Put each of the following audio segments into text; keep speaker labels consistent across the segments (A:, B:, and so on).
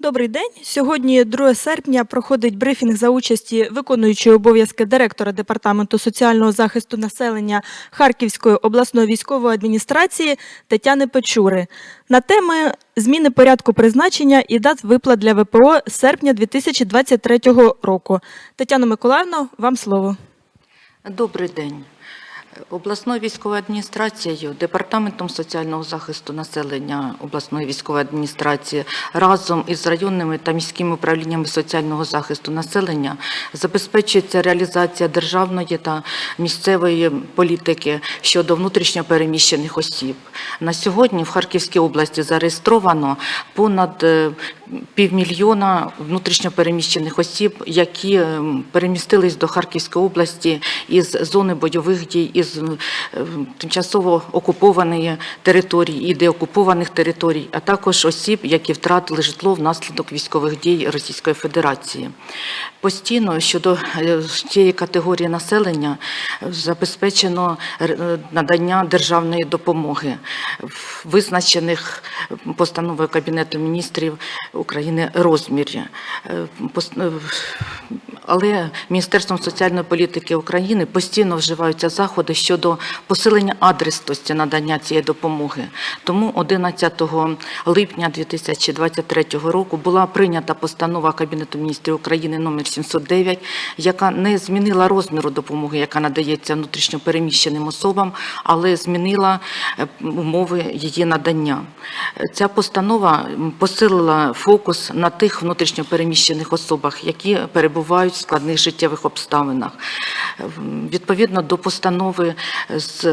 A: Добрий день. Сьогодні, 2 серпня, проходить брифінг за участі виконуючої обов'язки директора департаменту соціального захисту населення Харківської обласної військової адміністрації Тетяни Печури на теми зміни порядку призначення і дат виплат для ВПО з серпня 2023 року. Тетяна Миколаївна, вам слово.
B: Добрий день. Обласною військовою адміністрацією, департаментом соціального захисту населення обласної військової адміністрації разом із районними та міськими управліннями соціального захисту населення забезпечується реалізація державної та місцевої політики щодо внутрішньопереміщених осіб. На сьогодні в Харківській області зареєстровано понад е, півмільйона внутрішньопереміщених осіб, які перемістились до Харківської області із зони бойових дій, із е, тимчасово окупованої території і деокупованих територій, а також осіб, які втратили житло внаслідок військових дій Російської Федерації. Постійно щодо е, цієї категорії населення е, забезпечено надання державної допомоги визначених постановою Кабінету міністрів України розмірі. Але Міністерством соціальної політики України постійно вживаються заходи щодо посилення адресності надання цієї допомоги. Тому 11 липня 2023 року була прийнята постанова Кабінету міністрів України номер 709, яка не змінила розміру допомоги, яка надається внутрішньопереміщеним особам, але змінила е, умови її надання. Ця постанова посилила фокус на тих внутрішньопереміщених особах, які перебувають в складних життєвих обставинах. Е, Відповідно до постанови з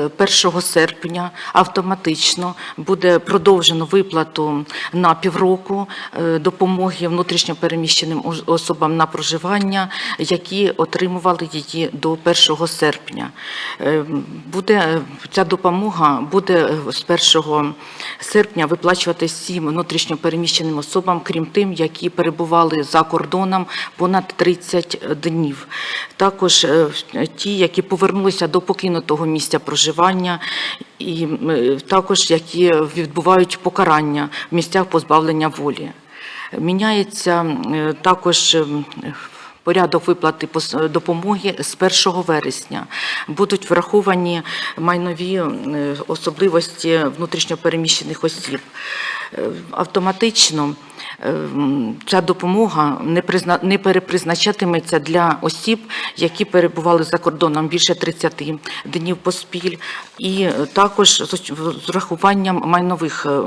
B: 1 серпня автоматично буде продовжено виплату на півроку е, допомоги внутрішньопереміщеним ос- особам на проживання, які отримували її до 1 серпня. Е, Буде е, ця допомога буде е, з 1 серпня виплачуватися всім внутрішньопереміщеним особам, крім тим, які перебували за кордоном понад 30 днів. Також е, ті, які повернулися до покинутого місця проживання, і е, також які відбувають покарання в місцях позбавлення волі. Міняється е, також. е, Порядок виплати допомоги з 1 вересня будуть враховані майнові е, особливості внутрішньопереміщених осіб. Е, Автоматично е, ця допомога не призна- не перепризначатиметься для осіб, які перебували за кордоном більше 30 днів поспіль, і е, також з урахуванням майнових е,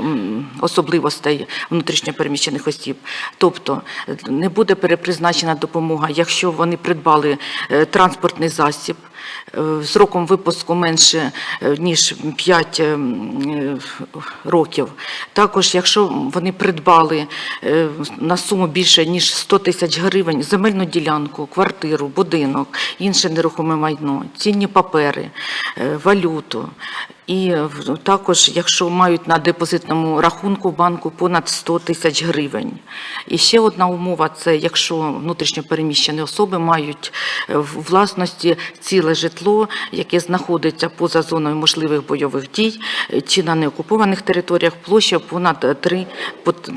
B: особливостей внутрішньопереміщених осіб. Тобто е, не буде перепризначена допомога, якщо вони придбали е, транспортний засіб сроком випуску менше е, ніж 5 років. Також, якщо вони придбали е, на суму більше ніж 100 тисяч гривень земельну ділянку, квартиру, будинок, інше нерухоме майно, цінні папери, е, валюту. І також, якщо мають на депозитному рахунку банку понад 100 тисяч гривень. І ще одна умова це якщо внутрішньопереміщені особи мають е, в власності ціле житло, яке знаходиться поза зоною можливих бойових дій е, чи на неокупованих територіях площа понад 3,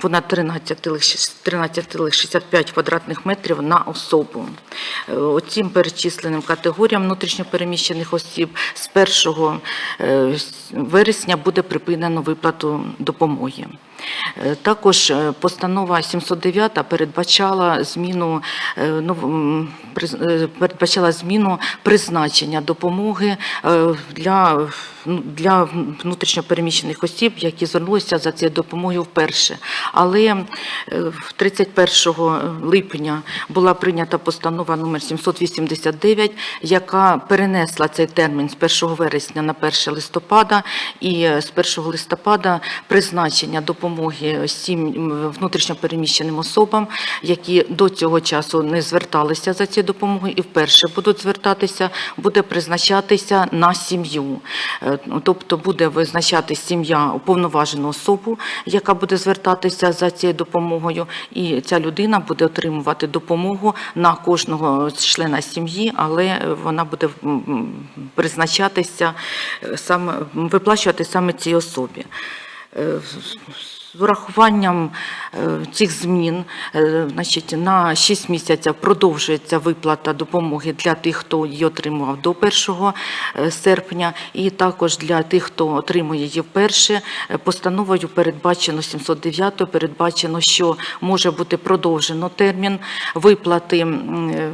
B: понад 13,6 13,65 квадратних метрів на особу. Е, Оцім перечисленим категоріям внутрішньопереміщених осіб з 1 е, вересня буде припинено виплату допомоги. Е, Також е, постанова 709 передбачала зміну е, ну, передбачала зміну призначення допомоги для, ну, для внутрішньопереміщених осіб, які звернулися за цією допомогою вперше. Але е, 31 липня була прийнята постанова номер 789, яка перенесла цей термін з 1 вересня на 1 листопада, і е, з 1 листопада призначення допомоги всім внутрішньопереміщеним особам, які до цього часу не зверталися за цією допомогою і вперше будуть звертатися, буде призначатися на сім'ю. Е, Тобто буде визначати сім'я уповноважену особу, яка буде звертатися за цією допомогою, і ця людина буде отримувати допомогу на кожного члена сім'ї, але вона буде призначатися е, саме виплачувати саме цій особі. З урахуванням е, цих змін е, значить, на 6 місяців продовжується виплата допомоги для тих, хто її отримував до 1 е, серпня, і також для тих, хто отримує її вперше. Постановою передбачено 709 передбачено, що може бути продовжено термін виплати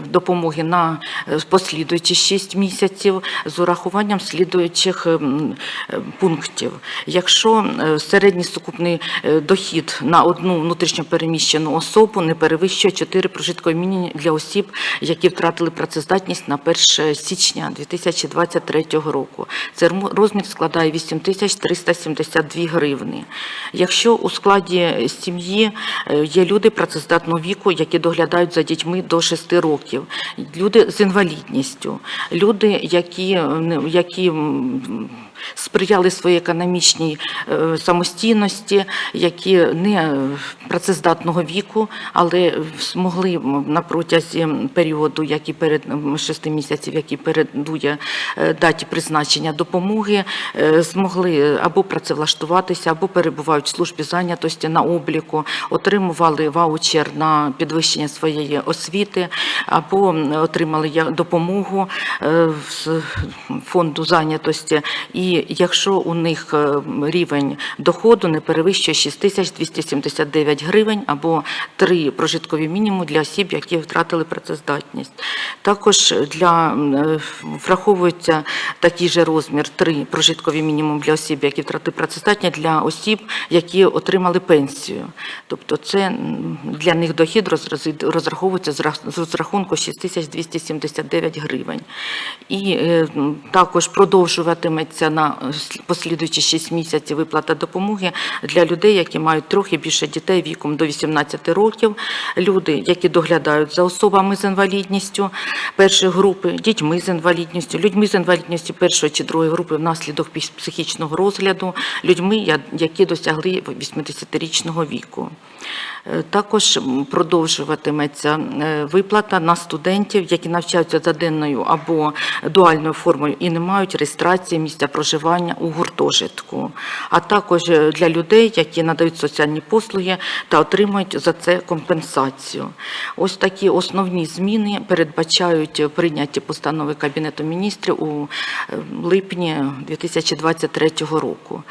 B: допомоги на послідуючі 6 місяців з урахуванням слідуючих пунктів. Якщо середній сукупний дохід на одну внутрішньопереміщену особу не перевищує 4 прожиткові мінімуми для осіб, які втратили працездатність на 1 січня 2023 року. Це розмір складає 8372 гривни. Якщо у складі сім'ї е, є люди працездатного віку, які доглядають за дітьми до 6 років, люди з інвалідністю, люди, які, е, які сприяли своїй економічній е, самостійності, які не е, працездатного віку, але змогли на протязі періоду, який перед м, шести місяців, який передує е, даті призначення допомоги, змогли або працевлаштуватися, або перебувають в службі зайнятості на обліку, отримували ваучер на підвищення своєї освіти, або отримали допомогу з фонду зайнятості. І якщо у них е, рівень доходу не перевищує 6279 гривень або три прожиткові мінімум для осіб, які втратили працездатність. Також для е, враховується такий же розмір три прожиткові мінімум для осіб, які втратили працездатність, для осіб, які отримали пенсію. Тобто це для них дохід розраховується з рах- розрахунку 6279 гривень. І е, також продовжуватиметься на е, послідуючі 6 місяців виплата допомоги для людей, які мають трохи більше дітей віком до 18 років, люди, які доглядають за особами з інвалідністю першої групи, дітьми з інвалідністю, людьми з інвалідністю першої чи другої групи внаслідок психічного розгляду, людьми, які досягли 80-річного віку. Е, Також продовжуватиметься е, виплата на студентів, які навчаються за денною або дуальною формою і не мають реєстрації місця проживання у гуртожитку, а також е, для людей, які надають соціальні послуги та отримують за це компенсацію. Ось такі основні зміни передбачають е, прийняті постанови Кабінету міністрів у е, липні 2023 року.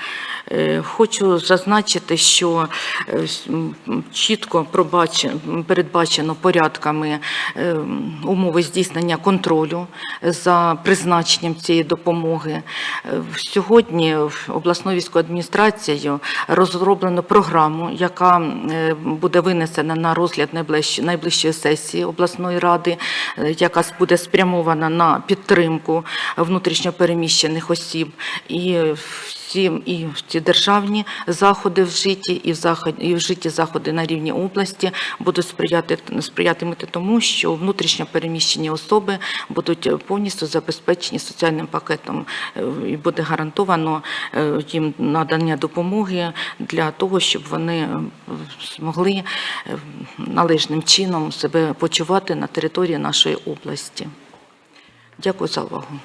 B: Хочу зазначити, що чітко передбачено порядками умови здійснення контролю за призначенням цієї допомоги. Сьогодні в обласною військовою адміністрацією розроблено програму, яка е, буде винесена на розгляд найближчої сесії обласної ради, е, яка буде спрямована на підтримку внутрішньопереміщених осіб. І всі і ці державні заходи в житті, і в заході, і в житті заходи на рівні області будуть сприяти сприятимуть тому, що внутрішньо переміщені особи будуть повністю забезпечені соціальним пакетом, е, і буде гарантовано е, їм надання допомоги для того, щоб вони е, змогли належним чином себе почувати на території нашої області. Дякую за увагу.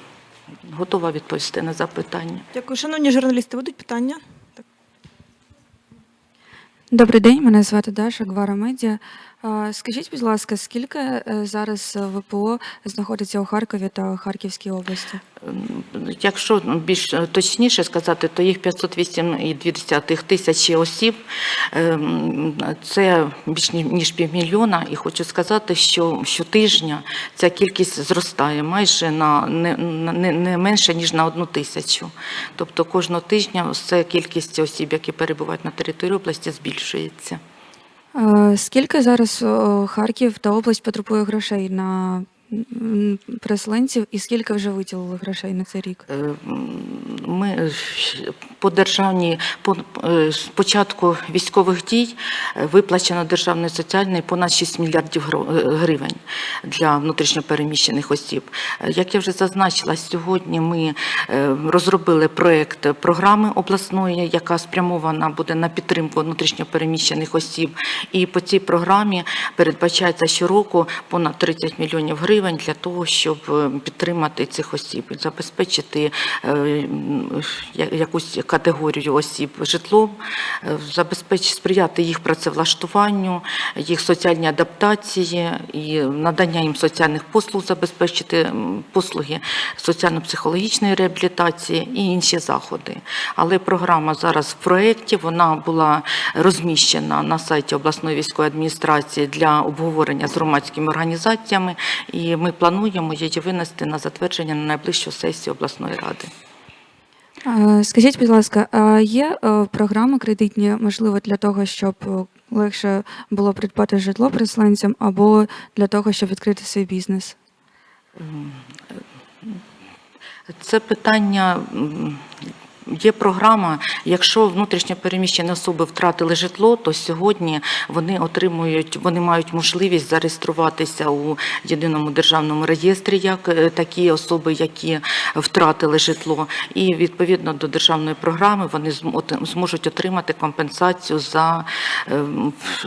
B: Готова відповісти на запитання.
A: Дякую. Шановні журналісти, будуть питання?
C: Добрий день, мене звати Даша, Гвара Медіа. Скажіть, будь ласка, скільки е, зараз ВПО знаходиться у Харкові та Харківській області?
B: Якщо більш точніше сказати, то їх 508,2 тисячі осіб. Це більш ніж півмільйона. І хочу сказати, що щотижня ця кількість зростає майже на не, не, менше, ніж на одну тисячу. Тобто кожного тижня все кількість осіб, які перебувають на території області, збільшується.
C: А, Скільки зараз Харків та область потребує грошей на переселенців і скільки вже виділили грошей на цей рік?
B: Е, Ми е, по державній по е, початку військових дій е, виплачено державної соціальної понад 6 мільярдів е, гривень для внутрішньопереміщених осіб. Е, Як я вже зазначила, сьогодні ми е, розробили проект програми обласної, яка спрямована буде на підтримку внутрішньопереміщених осіб. І по цій програмі передбачається щороку понад 30 мільйонів гривень гривень для того, щоб е, підтримати цих осіб, забезпечити е, якусь категорію осіб житлом, е, забезпечити сприяти їх працевлаштуванню, їх соціальній адаптації і надання їм соціальних послуг, забезпечити послуги соціально-психологічної реабілітації і інші заходи. Але програма зараз в проєкті, вона була розміщена на сайті обласної військової адміністрації для обговорення з громадськими організаціями, і ми плануємо її винести на затвердження на найближчу сесію обласної ради.
C: Е, Скажіть, будь ласка, а є е, програми кредитні, можливо, для того, щоб е, легше було придбати житло переселенцям, або для того, щоб відкрити свій бізнес?
B: Це питання. Є програма, якщо внутрішньо переміщені особи втратили житло, то сьогодні вони отримують, вони мають можливість зареєструватися у єдиному державному реєстрі, як е, такі особи, які втратили житло, і відповідно до державної програми вони зм- зможуть отримати компенсацію за е,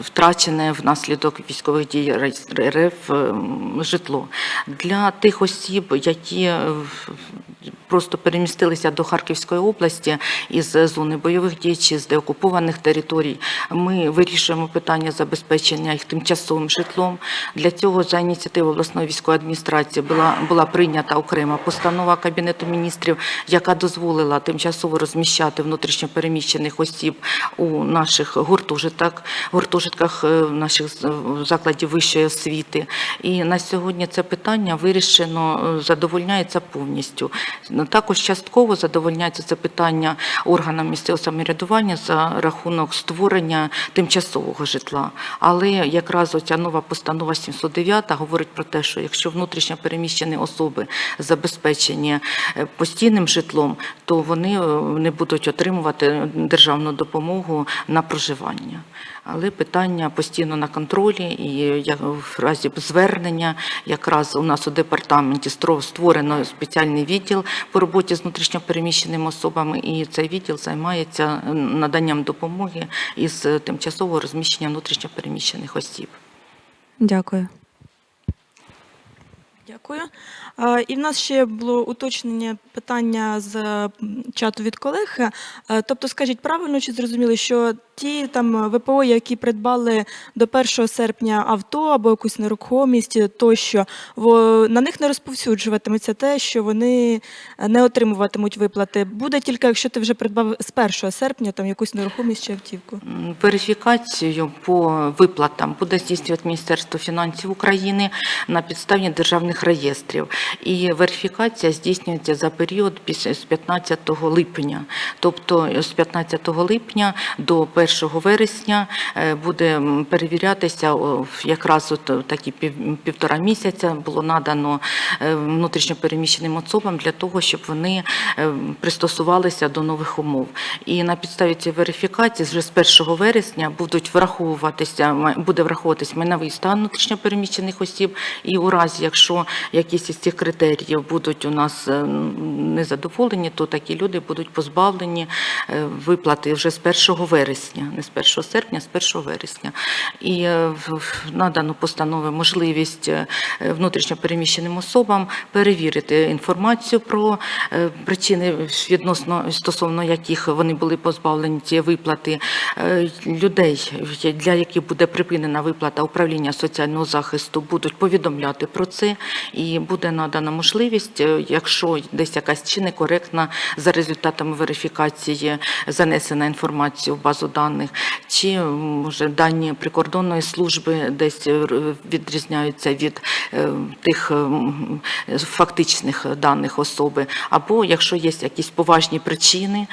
B: втрачене внаслідок військових дій РФ е, житло для тих осіб, які е, просто перемістилися до Харківської області із зони бойових дій чи з деокупованих територій. Ми вирішуємо питання забезпечення їх тимчасовим житлом. Для цього за ініціативи обласної військової адміністрації була, була прийнята окрема постанова Кабінету міністрів, яка дозволила тимчасово розміщати внутрішньопереміщених осіб у наших гуртожитках, гуртожитках е, наших закладів вищої освіти. І на сьогодні це питання вирішено, е, задовольняється повністю. Ну, Також частково задовольняється це питання органам місцевого самоврядування за рахунок створення тимчасового житла. Але якраз оця нова постанова 709 говорить про те, що якщо внутрішньо переміщені особи забезпечені е, постійним житлом, то вони е, не будуть отримувати державну допомогу на проживання. Але питання постійно на контролі, і в разі звернення, якраз у нас у департаменті створено спеціальний відділ по роботі з внутрішньопереміщеними особами, і цей відділ займається наданням допомоги із е, тимчасового розміщення внутрішньопереміщених осіб.
C: Дякую.
A: Дякую. І в нас ще було уточнення питання з чату від колег. Е, Тобто, скажіть правильно чи зрозуміли, що ті там ВПО, які придбали до 1 серпня авто або якусь нерухомість тощо, на них не розповсюджуватиметься те, що вони не отримуватимуть виплати. Буде тільки, якщо ти вже придбав з 1 серпня там якусь нерухомість чи автівку.
B: Верифікацію по виплатам буде здійснювати Міністерство фінансів України на підставі державних реєстрів. І верифікація здійснюється за період з 15 липня. Тобто з 15 липня до 1 вересня е, буде перевірятися якраз от такі пів- півтора місяця було надано е, внутрішньопереміщеним особам для того, щоб вони е, пристосувалися до нових умов. І на підставі цієї верифікації вже з 1 вересня будуть враховуватися, буде враховуватись майновий стан внутрішньопереміщених осіб. І у разі, якщо якісь із цих критеріїв будуть у нас е, незадоволені, то такі люди будуть позбавлені е, виплати вже з 1 вересня, не з 1 серпня, а з 1 вересня. І е, надано постанови можливість е, внутрішньопереміщеним особам перевірити інформацію про причини, відносно стосовно яких вони були позбавлені цієї виплати. Людей, для яких буде припинена виплата управління соціального захисту, будуть повідомляти про це, і буде надана можливість, е, якщо десь якась чи некоректна за результатами верифікації занесена інформація в базу даних, чи може дані прикордонної служби десь е, відрізняються від е, тих фактичних даних особи, або якщо є якісь поважні причини,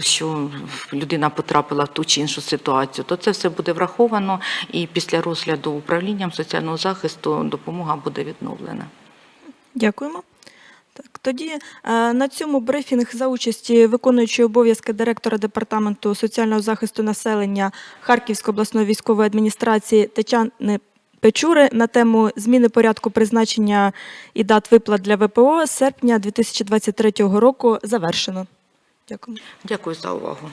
B: що людина потрапила в ту чи іншу ситуацію, то це все буде враховано, і після розгляду управлінням соціального захисту допомога буде відновлена.
A: Дякуємо. Так, тоді е, на цьому брифінг за участі виконуючої обов'язки директора департаменту соціального захисту населення Харківської обласної військової адміністрації Тетяни Печури на тему зміни порядку призначення і дат виплат для ВПО з серпня 2023 року завершено. Дякую.
B: Дякую за увагу.